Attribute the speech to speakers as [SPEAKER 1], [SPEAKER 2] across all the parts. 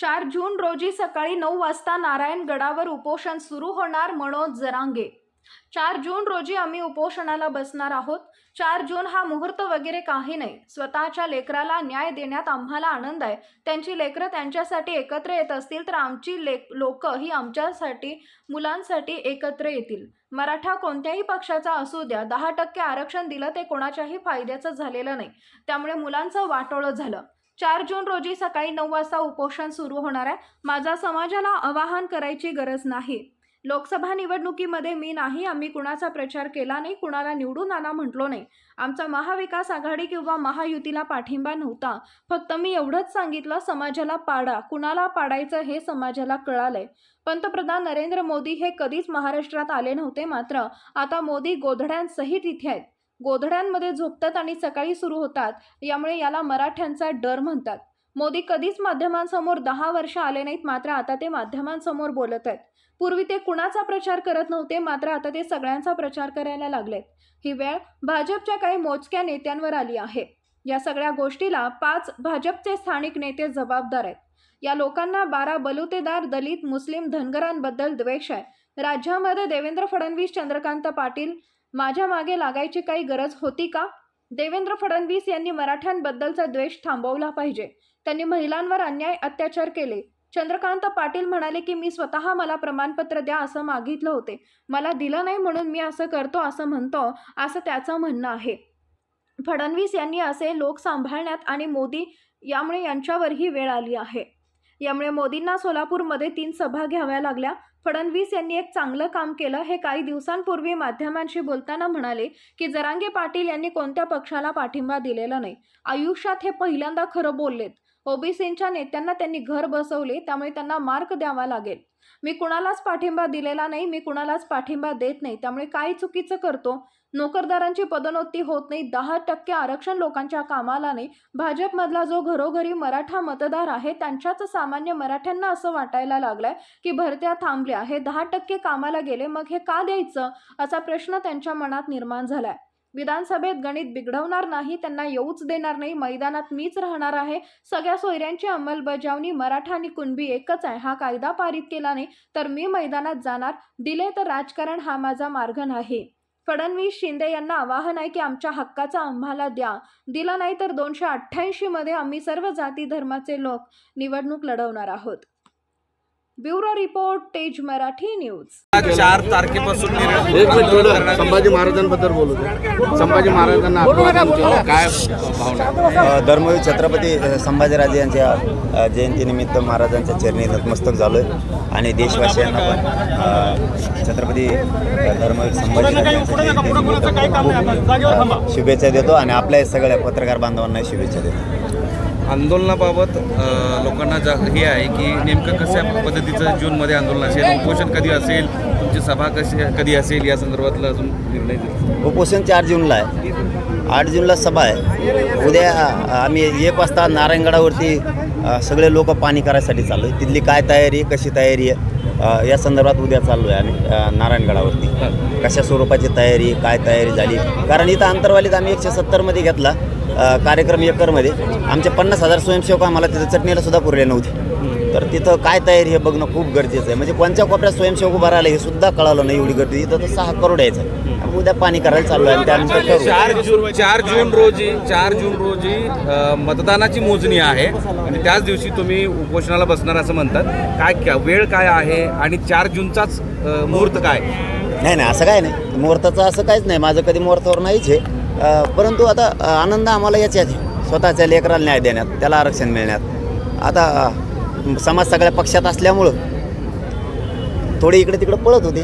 [SPEAKER 1] चार जून रोजी सकाळी नऊ वाजता नारायणगडावर उपोषण सुरू होणार मनोज जरांगे. चार जून रोजी आम्ही उपोषणाला बसणार आहोत. चार जून हा मुहूर्त वगैरे काही नाही. स्वतःच्या लेकराला न्याय देण्यात आम्हाला आनंद आहे. त्यांची लेकरं त्यांच्यासाठी एकत्र येत असतील तर आमची लेक लोक ही आमच्यासाठी मुलांसाठी एकत्र येतील. मराठा कोणत्याही पक्षाचा असू द्या दहा टक्के आरक्षण दिलं ते कोणाच्याही फायद्याचं झालेलं नाही. त्यामुळे मुलांचं वाटोळं झालं. चार जून रोजी सकाळी नऊ वाजता उपोषण सुरू होणार आहे. माझा समाजाला आवाहन करायची गरज नाही. लोकसभा निवडणुकीमध्ये मी नाही आम्ही कुणाचा प्रचार केला नाही कुणाला निवडून आणा म्हटलो नाही. आमचा महाविकास आघाडी किंवा महायुतीला पाठिंबा नव्हता. फक्त मी एवढंच सांगितलं समाजाला पाडा. कुणाला पाडायचं हे समाजाला कळालंय. पंतप्रधान नरेंद्र मोदी हे कधीच महाराष्ट्रात आले नव्हते मात्र आता मोदी गोधड्यांसहित इथे आहेत. गोधड्यांमध्ये झोपतात आणि सकाळी सुरू होतात. यामुळे याला मराठ्यांचा डर म्हणतात. मोदी कधीच माध्यमांसमोर दहा वर्ष आले नाहीत मात्र आता ते माध्यमांसमोर बोलत आहेत. पूर्वी ते कुणाचा प्रचार करत नव्हते मात्र आता ते सगळ्यांचा प्रचार करायला लागलेत. ही वेळ भाजपच्या काही मोजक्या नेत्यांवर आली आहे. या सगळ्या गोष्टीला पाच भाजपचे स्थानिक नेते जबाबदार आहेत. या लोकांना बारा बलुतेदार दलित मुस्लिम धनगरांबद्दल द्वेष आहे. राज्यामध्ये देवेंद्र फडणवीस चंद्रकांत पाटील माझ्या मागे लागायची काही गरज होती का? देवेंद्र फडणवीस यांनी मराठ्यांबद्दलचा द्वेष थांबवला पाहिजे. त्यांनी महिलांवर अन्याय अत्याचार केले. चंद्रकांत पाटील म्हणाले की मी स्वतः मला प्रमाणपत्र द्या असं मागितलं होते. मला दिलं नाही म्हणून मी असं करतो असं म्हणतो असं त्याचं म्हणणं आहे. फडणवीस यांनी असे लोक सांभाळण्यात आणि मोदी यामुळे यांच्यावरही वेळ आली आहे. यामुळे मोदींना सोलापूरमध्ये तीन सभा घ्याव्या लागल्या. फडणवीस यांनी एक चांगलं काम केलं. हे काही दिवसांपूर्वी माध्यमांशी बोलताना म्हणाले की जरांगे पाटील यांनी कोणत्या पक्षाला पाठिंबा दिलेला नाही. आयुष्यात हे पहिल्यांदा खरं बोललेत. ओबीसींच्या नेत्यांना त्यांनी घर बसवले त्यामुळे त्यांना मार्क द्यावा लागेल. मी कुणालाच पाठिंबा दिलेला नाही मी कुणालाच पाठिंबा देत नाही त्यामुळे काय चुकीचं करतो? नोकरदारांची पदोन्नती होत नाही. दहा टक्के आरक्षण लोकांच्या कामाला नाही. भाजपमधला जो घरोघरी मराठा मतदार आहे त्यांच्याच सामान्य मराठ्यांना असं वाटायला लागलंय की भरत्या थांबल्या. हे दहा टक्के कामाला गेले मग हे का द्यायचं? असा प्रश्न त्यांच्या मनात निर्माण झालाय. विधानसभेत गणित बिघडवणार नाही त्यांना येऊच देणार नाही. मैदानात मीच राहणार आहे. सगळ्या सोयऱ्यांची अंमलबजावणी मराठा आणि कुणबी एकच आहे. हा कायदा पारित केला नाही तर मी मैदानात जाणार. दिले तर राजकारण हा माझा मार्ग नाही. फडणवीस शिंदे यांना आवाहन आहे की आमच्या हक्काचा आम्हाला द्या. दिला नाही तर दोनशे अठ्ठ्याऐंशी मध्ये आम्ही सर्व जाती धर्माचे लोक निवडणूक लढवणार आहोत. ब्युरो रिपोर्ट तेज मराठी न्यूज.
[SPEAKER 2] चार तारखेपासून
[SPEAKER 3] संभाजी महाराजांबद्दल बोलू संभाजी महाराजांना
[SPEAKER 2] काय
[SPEAKER 4] धर्मवीर छत्रपती संभाजीराजे यांच्या जयंतीनिमित्त महाराजांच्या चरणी नतमस्तक झालो आहे आणि देशवासियांना पण छत्रपती धर्मवीर संभाजीराजे यांच्या अ, शुभेच्छा देतो आणि आपल्या सगळ्या पत्रकार बांधवांना शुभेच्छा देतो.
[SPEAKER 2] आंदोलनाबाबत लोकांना जा हे आहे की नेमकं कशा पद्धतीचं जूनमध्ये आंदोलन असेल? उपोषण कधी असेल? तुमची सभा कशी कधी असेल? या संदर्भातला अजून निर्णय
[SPEAKER 4] उपोषण चार जूनला आहे. आठ जूनला सभा आहे. उद्या आम्ही एक वाजता नारायणगडावरती सगळे लोक पाणी करायसाठी चाललो आहे तिथली काय तयारी आहे? कशी तयारी आहे? या संदर्भात उद्या चाललो आहे आम्ही नारायणगडावरती. कशा स्वरूपाची तयारी काय तयारी झाली? कारण इथं अंतरवालीत आम्ही एकशे सत्तरमध्ये घेतला कार्यक्रम एकरमध्ये. आमचे पन्नास हजार स्वयंसेवक आम्हाला तिथं चटणीला सुद्धा पुरले नव्हते. तर तिथं काय तयारी हे बघणं खूप गरजेचं आहे. म्हणजे कोणत्या कोपऱ्यात स्वयंसेवक उभा राहिला हे सुद्धा कळालं नाही एवढी गर्दी. इथं तर सहा करोड यायचं. उद्या पाणी करायला चाललो आहे आणि त्यानंतर.
[SPEAKER 2] चार जून चार जून रोजी चार जून रोजी अ, मतदानाची मोजणी आहे. आणि त्याच दिवशी तुम्ही उपोषणाला बसणार असं म्हणतात. काय क्या- वेळ काय आहे आणि चार जूनचाच अ, मुहूर्त काय?
[SPEAKER 4] नाही नाही असं काय नाही. मुहूर्ताचं असं काहीच नाही. माझं कधी मुहूर्तावर नाहीच आहे. अं, परंतु आता अं, आनंद आम्हाला याच्यात आहे. स्वतःच्या लेकराला न्याय देण्यात त्याला आरक्षण मिळण्यात. आता अं, समाज सगळ्या पक्षात असल्यामुळं थोडे इकडे तिकडे पळत होते.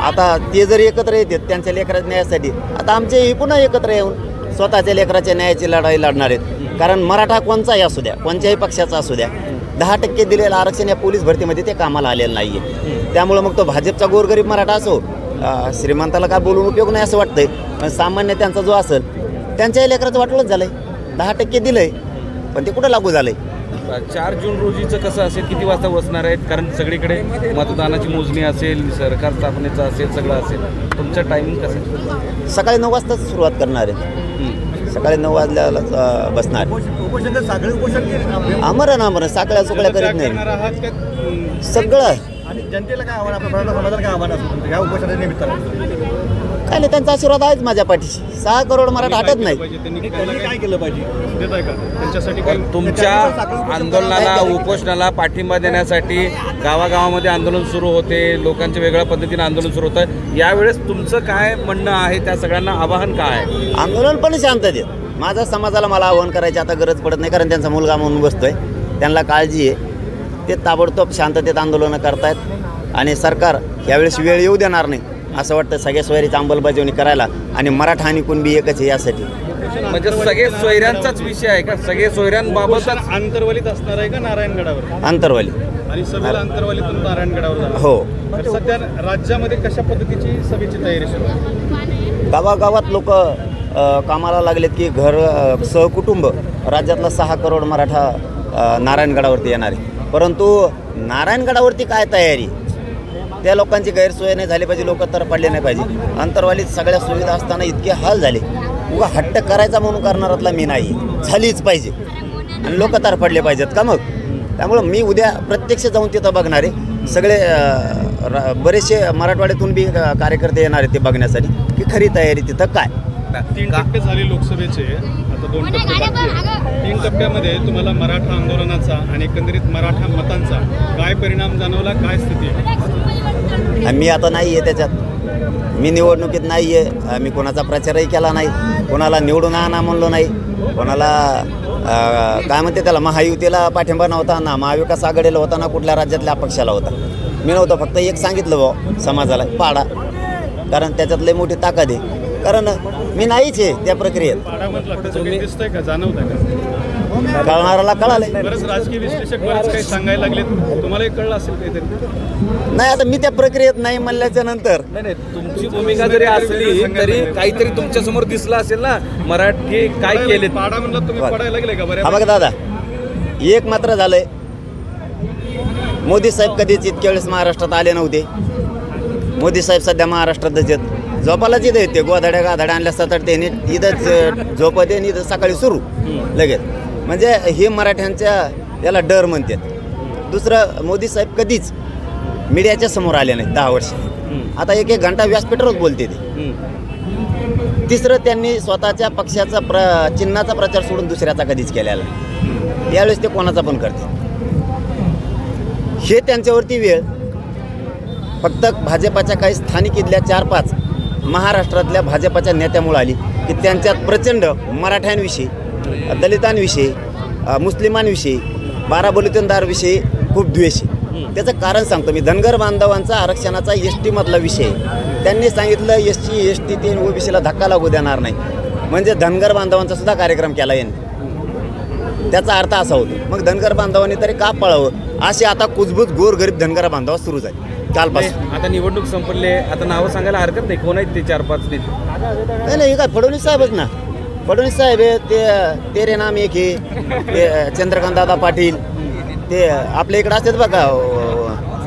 [SPEAKER 4] आता ते जर एकत्र येतात त्यांच्या लेकराच्या न्यायासाठी. आता आमचे हे पुन्हा एकत्र येऊन स्वतःच्या लेकराच्या न्यायाची लढाई लढणार आहेत. कारण मराठा कोणचाही असू द्या कोणत्याही पक्षाचा असू द्या दहा टक्के दिलेलं आरक्षण या पोलीस भरतीमध्ये ते कामाला आलेलं नाही आहे त्यामुळं मग तो भाजपचा गोरगरीब मराठा असो श्रीमंताला काय बोलून उपयोग नाही असं वाटतंय. पण सामान्य त्यांचा जो असेल त्यांच्याही लेकराचं वाटलंच झालंय. दहा टक्के दिलंय पण ते कुठं लागू झालंय?
[SPEAKER 2] चार जून रोजीचं कसं असेल किती वाजता बसणार आहेत? कारण सगळीकडे मतदानाची मोजणी असेल सरकार स्थापनेचं असेल सगळं असेल. तुमचं टायमिंग कसं आहे?
[SPEAKER 4] सकाळी नऊ वाजताच सुरुवात करणार आहे.
[SPEAKER 2] हं.
[SPEAKER 4] सकाळी नऊ वाजल्याला अ, बसणार. आमरण आमरण. साकळ्या सुकळ्या करीत नाही. सगळं
[SPEAKER 3] आणि जनतेला काय आव्हान आपल्या समाजाला काय आव्हान असतं या उपोषणाच्या निमित्तानं.
[SPEAKER 4] काय नाही त्यांचा आशीर्वाद आहेच माझ्या पाठीशी. सहा करोड मराठा हटत नाही
[SPEAKER 3] त्यांनी काय केलं पाहिजे?
[SPEAKER 2] तुमच्या आंदोलनाला उपोषणाला पाठिंबा देण्यासाठी गावागावामध्ये आंदोलन सुरू होते लोकांच्या वेगळ्या पद्धतीने आंदोलन सुरू होतं. यावेळेस तुमचं काय म्हणणं आहे? त्या सगळ्यांना आवाहन काय आहे?
[SPEAKER 4] आंदोलन पण शांततेत माझ्या समाजाला मला आव्हान करायची आता गरज पडत नाही कारण त्यांचा मुलगा म्हणून बसतोय. त्यांना काळजी आहे. ते ताबडतोब शांततेत आंदोलनं करतायत. आणि सरकार यावेळेस वेळ येऊ देणार नाही. असं वाटतं सगळ्या सोयरीची अंमलबजावणी करायला आणि मराठा आणि कुणबी एकच आहे यासाठी.
[SPEAKER 2] म्हणजे सगळे सोयऱ्यांचाच विषय आहे का? सगळे सोयऱ्यांबाबतच
[SPEAKER 3] आंतरवलीत असणार आहे का नारायणगडावर?
[SPEAKER 4] अंतरवाली.
[SPEAKER 3] आणि सभेला अंतरवलीतून नारायणगडावर जाणार.
[SPEAKER 4] हो.
[SPEAKER 3] तर सध्या राज्यामध्ये कशा पद्धतीची सभेची तयारी सुरू आहे?
[SPEAKER 4] गावागावात लोक कामाला लागलेत की घर अ, सहकुटुंब. राज्यातला सहा करोड मराठा अ, नारायणगडावरती येणार आहे. परंतु नारायणगडावरती काय तयारी? त्या लोकांची गैरसोय नाही झाली पाहिजे लोक तर पडले नाही पाहिजे. अंतरवालीत सगळ्या सुविधा असताना इतके हाल झाले. उगा हट्ट करायचा म्हणून करणारातला मी नाही. झालीच पाहिजे. आणि लोक तर पडले पाहिजेत का मग? त्यामुळं मी उद्या प्रत्यक्ष जाऊन तिथं बघणार आहे. सगळे बरेचसे मराठवाड्यातून बी कार्यकर्ते येणार आहेत ते बघण्यासाठी. की खरी तयारी तिथं काय?
[SPEAKER 5] तीन टप्पे झाले लोकसभेचे. आता दोन टप्पे आहे. तीन टप्प्यामध्ये तुम्हाला मराठा आंदोलनाचा आणि एकंदरीत मराठा मतांचा काय परिणाम जाणवला काय स्थिती आहे?
[SPEAKER 4] मी आता नाही आहे त्याच्यात. मी निवडणुकीत नाही आहे. मी कोणाचा प्रचारही केला नाही. कोणाला निवडून आणा म्हणलो नाही. कोणाला काय म्हणते त्याला महायुतीला पाठिंबा नव्हता ना महाविकास आघाडीला होता ना कुठल्या राज्यातल्या अपक्षाला होता. मी नव्हतं फक्त एक सांगितलं भाऊ समाजाला पाडा. कारण त्याच्यात लई मोठी ताकद आहे. कारण मी नाहीच आहे त्या प्रक्रियेत. कळणाराला कळालंय.
[SPEAKER 5] बरेच राजकीय विश्लेषक बरेच काही सांगायला लागलेत. तुम्हालाही कळलं असेल काहीतरी?
[SPEAKER 4] नाही आता मी त्या प्रक्रियेत नाही म्हणल्याच्या नंतर.
[SPEAKER 2] नाही नाही तुमची भूमिका जरी असली तरी काहीतरी तुमच्यासमोर दिसलं असेल ना मराठी काय केले
[SPEAKER 5] पाडा म्हणलं तुम्ही
[SPEAKER 4] बरं.
[SPEAKER 5] पडायला लागले का
[SPEAKER 4] हा
[SPEAKER 5] बऱ्या
[SPEAKER 4] बघा दादा एक मात्र झालंय. मोदी साहेब कधीच इतक्या वेळेस महाराष्ट्रात आले नव्हते. मोदी साहेब सध्या महाराष्ट्रातच आहेत झोपालाच इथं येते. गोधाड्या गाधाड्या आणल्या सतत ते नीट इथंच झोप दे इथं सकाळी सुरू. लगेच. म्हणजे हे मराठ्यांच्या याला डर म्हणतात. दुसरं मोदी साहेब कधीच मीडियाच्या समोर आले नाहीत दहा वर्ष. आता एक एक घंटा व्यासपीठावरच बोलते ते. तिसरं त्यांनी स्वतःच्या पक्षाचा प्र चिन्हाचा प्रचार सोडून दुसऱ्याचा कधीच केलेला नाही. यावेळेस ते कोणाचा पण करते हे त्यांच्यावरती वेळ. फक्त भाजपाच्या काही स्थानिक इथल्या चार पाच महाराष्ट्रातल्या भाजपाच्या नेत्यामुळे आली की त्यांच्यात प्रचंड मराठ्यांविषयी दलितांविषयी मुस्लिमांविषयी बारा बलुतेदारविषयी खूप द्वेष आहे. त्याचं कारण सांगतो मी. धनगर बांधवांचा आरक्षणाचा एस टीमधला विषय. त्यांनी सांगितलं एस टी एस टी ते ओबीसीला धक्का लागू देणार नाही. म्हणजे धनगर बांधवांचा सुद्धा कार्यक्रम केला यांनी. त्याचा अर्थ असा होतो मग धनगर बांधवांनी तरी का पळावं? असे आता कुजबूज गोरगरीब धनगर बांधवा सुरू झाले. कालपासून.
[SPEAKER 2] आता निवडणूक संपले आता नावं सांगायला हरकत नाही. कोण आहेत ते चार पाच
[SPEAKER 4] नाही नाही काय फडणवीस साहेबच ना. फडणवीस साहेब हे ते तेरे नाम एक हे. ते चंद्रकांत दादा पाटील. ते आपल्या इकडे असतात बघा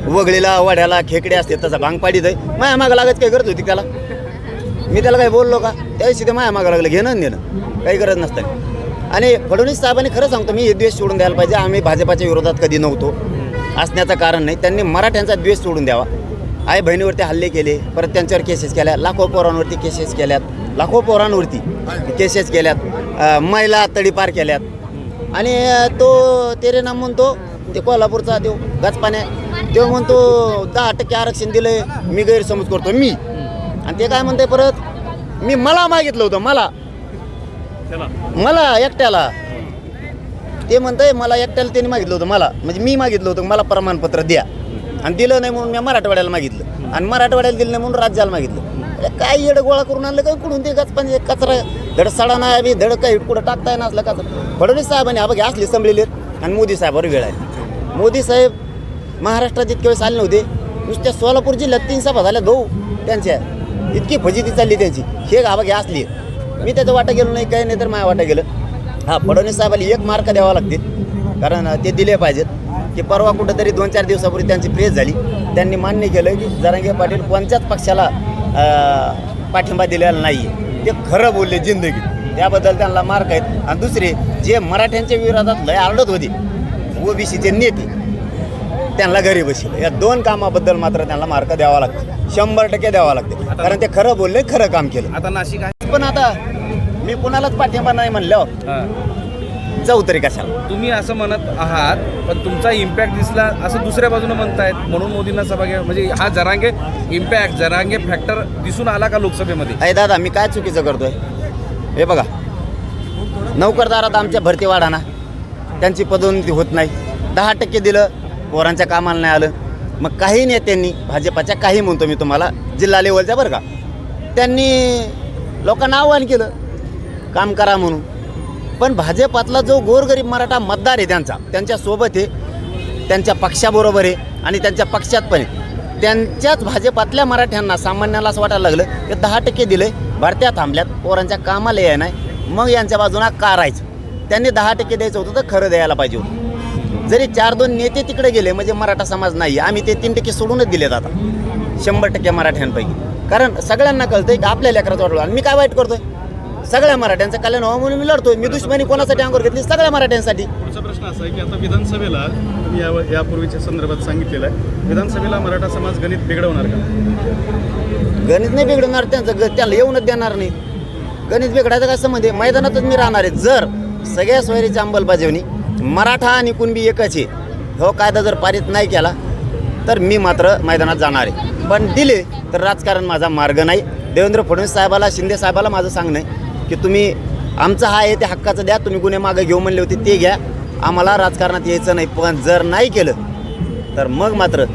[SPEAKER 4] वगळीला वाड्याला खेकडे असते तसा भांग पाडीत आहे. माया मागं लागत काय गरज होती त्याला? मी त्याला काही बोललो का? त्या दिवशी ते माया मागं लागलं घेणं आणि देणं. काही गरज नसतं. आणि फडणवीस साहेबांनी खरं सांगतो मी हे द्वेष सोडून द्यायला पाहिजे. आम्ही भाजपाच्या विरोधात कधी नव्हतो. असण्याचं कारण नाही. त्यांनी मराठ्यांचा द्वेष सोडून द्यावा. आई बहिणीवरती हल्ले केले परत त्यांच्यावर केसेस केल्या लाखो पोरांवरती केसेस केल्यात लाखो पोरांवरती केसेस केल्यात महिला तडीपार केल्यात. आणि तो तेरे नाम म्हणतो ते कोल्हापूरचा तो गचपाण्या तो म्हणतो दहा टक्के आरक्षण दिलंय मी गैरसमज करतो मी. आणि ते काय म्हणते परत मी मला मागितलं होतं मला. मला एकट्याला. ते म्हणतंय मला एकट्याला त्यांनी मागितलं होतं मला. म्हणजे मी मागितलं होतं मला प्रमाणपत्र द्या. आणि दिलं नाही म्हणून मी मराठवाड्याला मागितलं. आणि मराठवाड्याला दिलं नाही म्हणून राज्याला मागितलं. अरे काय येडं गोळा करून आणलं? काय कुठून ते गच पण कचरा? धड सडा नाही आम्ही धड काही कुठं टाकताय ना असलं कचरा. फडणवीस साहेबांनी अबघे बघा असले संभलेले आणि मोदी साहेबावर वेळ आहे. मोदी साहेब महाराष्ट्रात इतके वेळेस आले नव्हते. नुसत्या सोलापूर जिल्ह्यात तीन सभा झाल्या भाऊ त्यांच्या. इतकी फजिती चालली त्यांची. हे हा असली मी त्याचं वाटा गेलो नाही काही नाही तर माझ्या वाटा गेलं. हां फडणवीस साहेबाला एक मार्क द्यावा लागते. कारण ते दिले पाहिजेत. की परवा कुठंतरी दोन चार दिवसापूर्वी त्यांची प्रेस झाली. त्यांनी मान्य केलं की जरांगे पाटील कोणत्याच पक्षाला पाठिंबा दिलेला नाही ते खरं बोलले जिंदगी त्याबद्दल त्यांना मार्क आहेत. आणि दुसरे जे मराठ्यांच्या विरोधात लय आरडत होते ओबीसीचे नेते त्यांना घरी बसले या दोन कामाबद्दल मात्र त्यांना मार्क द्यावा लागतो. शंभर टक्के द्यावा लागते. कारण ते खरं बोलले खरं काम केलं.
[SPEAKER 2] आता नाशिक आहे.
[SPEAKER 4] पण आता मी कुणालाच पाठिंबा नाही म्हणल्यावर.
[SPEAKER 2] हा.
[SPEAKER 4] जाऊ तरी कशाला?
[SPEAKER 2] तुम्ही असं म्हणत आहात पण तुमचा इम्पॅक्ट दिसला असं दुसऱ्या बाजूने म्हणतायत म्हणून मोदींना सभा घ्या. म्हणजे हा जरांगे इम्पॅक्ट जरांगे फॅक्टर दिसून आला का लोकसभेमध्ये?
[SPEAKER 4] अरे दादा मी काय चुकीचं करतोय? हे बघा. नोकरदारात आमच्या भरती वाढा ना त्यांची पदोन्नती होत नाही. दहा टक्के दिलं पोरांच्या कामाला नाही आलं. मग काही नेत्यांनी भाजपाच्या काही म्हणतो मी तुम्हाला जिल्हा लेवलच्या बरं का. त्यांनी लोकांना आव्हान केलं काम करा म्हणून. पण भाजपातला जो गोरगरीब मराठा मतदार आहे त्यांचा त्यांच्यासोबत आहे त्यांच्या पक्षाबरोबर आहे आणि त्यांच्या पक्षात पण आहे. त्यांच्याच भाजपातल्या मराठ्यांना सामान्याला असं वाटायला लागलं की दहा टक्के दिले भरत्या थांबल्यात पोरांच्या कामाला याय नाही मग यांच्या बाजूला कारायचं त्यांनी दहा टक्के द्यायचं होतं तर खरं द्यायला पाहिजे होतं. जरी चार दोन नेते तिकडे गेले म्हणजे मराठा समाज नाही आम्ही ते तीन टक्के सोडूनच दिलेत आता शंभर टक्के मराठ्यांपैकी. कारण सगळ्यांना कळतं की आपल्या लेकराचं वाटलं आणि मी काय वाईट करतोय? सगळ्या मराठ्यांचं कल्याण व्हावं म्हणून मी लढतोय. मी दुश्मनी कोणासाठी अंगोर घेतली? सगळ्या मराठ्यांसाठी.
[SPEAKER 5] पुढचा प्रश्न असा आहे की आता विधानसभेला तुम्ही या यापूर्वीच्या संदर्भात सांगितलेलं आहे. विधानसभेला मराठा समाज गणित बिघडवणार का?
[SPEAKER 4] गणित नाही बिघडवणार त्यांचं ग त्याला येऊनच देणार नाही. गणित बिघडायचं काय संबंध आहे? मैदानातच मी राहणार आहे. जर सगळ्या सोयरीची अंमलबजावणी मराठा आणि कुणबी एकच आहे हो कायदा जर पारित नाही केला तर मी मात्र मैदानात जाणार आहे. पण दिले तर राजकारण माझा मार्ग नाही. देवेंद्र फडणवीस साहेबाला शिंदे साहेबाला माझं सांगणं आहे. की तुम्ही आमचं हा आहे ते हक्काचं द्या तुम्ही गुन्हे मागे घेऊ म्हणले होते ते घ्या. आम्हाला राजकारणात यायचं नाही पण जर नाही केलं तर मग मात्र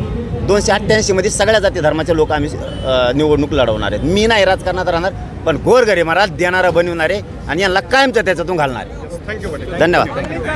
[SPEAKER 4] दोनशे अठ्ठ्याऐंशीमध्ये सगळ्या जाती धर्माचे लोक आम्ही निवडणूक लढवणार आहेत. मी नाही राजकारणात राहणार पण गोरगरीब महाराज देणारा बनवणारे आणि यांना कायमचं त्याच्यातून घालणार
[SPEAKER 5] थँक्यू पाटील
[SPEAKER 4] धन्यवाद.